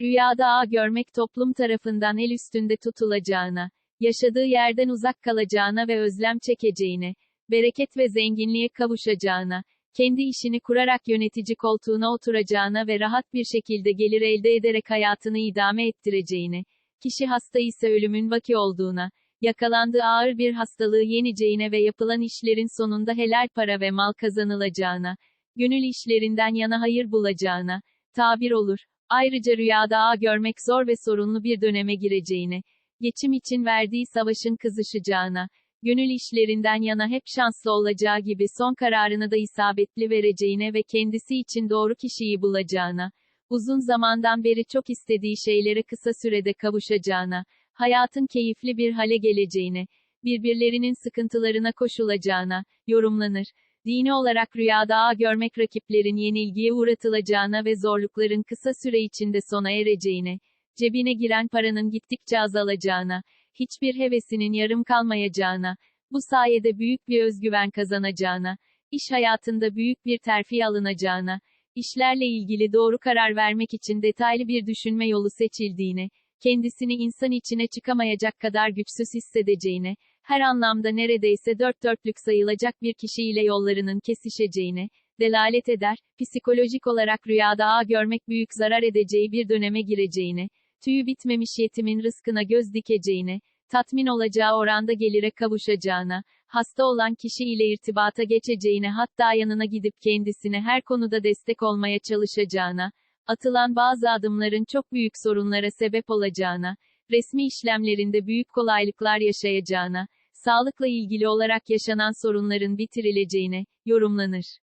Rüyada ağ görmek toplum tarafından el üstünde tutulacağına, yaşadığı yerden uzak kalacağına ve özlem çekeceğine, bereket ve zenginliğe kavuşacağına, kendi işini kurarak yönetici koltuğuna oturacağına ve rahat bir şekilde gelir elde ederek hayatını idame ettireceğine, kişi hasta ise ölümün vaki olduğuna, yakalandığı ağır bir hastalığı yeneceğine ve yapılan işlerin sonunda helal para ve mal kazanılacağına, gönül işlerinden yana hayır bulacağına, tabir olur. Ayrıca rüyada ağ görmek zor ve sorunlu bir döneme gireceğine, geçim için verdiği savaşın kızışacağına, gönül işlerinden yana hep şanslı olacağı gibi son kararını da isabetli vereceğine ve kendisi için doğru kişiyi bulacağına, uzun zamandan beri çok istediği şeylere kısa sürede kavuşacağına, hayatın keyifli bir hale geleceğine, birbirlerinin sıkıntılarına koşulacağına, yorumlanır. Dini olarak rüyada ağ görmek rakiplerin yenilgiye uğratılacağına ve zorlukların kısa süre içinde sona ereceğine, cebine giren paranın gittikçe azalacağına, hiçbir hevesinin yarım kalmayacağına, bu sayede büyük bir özgüven kazanacağına, iş hayatında büyük bir terfi alınacağına, işlerle ilgili doğru karar vermek için detaylı bir düşünme yolu seçildiğine, kendisini insan içine çıkamayacak kadar güçsüz hissedeceğine, her anlamda neredeyse dört dörtlük sayılacak bir kişiyle yollarının kesişeceğine, delalet eder, psikolojik olarak rüyada ağ görmek büyük zarar edeceği bir döneme gireceğine, tüyü bitmemiş yetimin rızkına göz dikeceğine, tatmin olacağı oranda gelire kavuşacağına, hasta olan kişi ile irtibata geçeceğine hatta yanına gidip kendisine her konuda destek olmaya çalışacağına, atılan bazı adımların çok büyük sorunlara sebep olacağına, resmi işlemlerinde büyük kolaylıklar yaşayacağına, sağlıkla ilgili olarak yaşanan sorunların bitirileceğine, yorumlanır.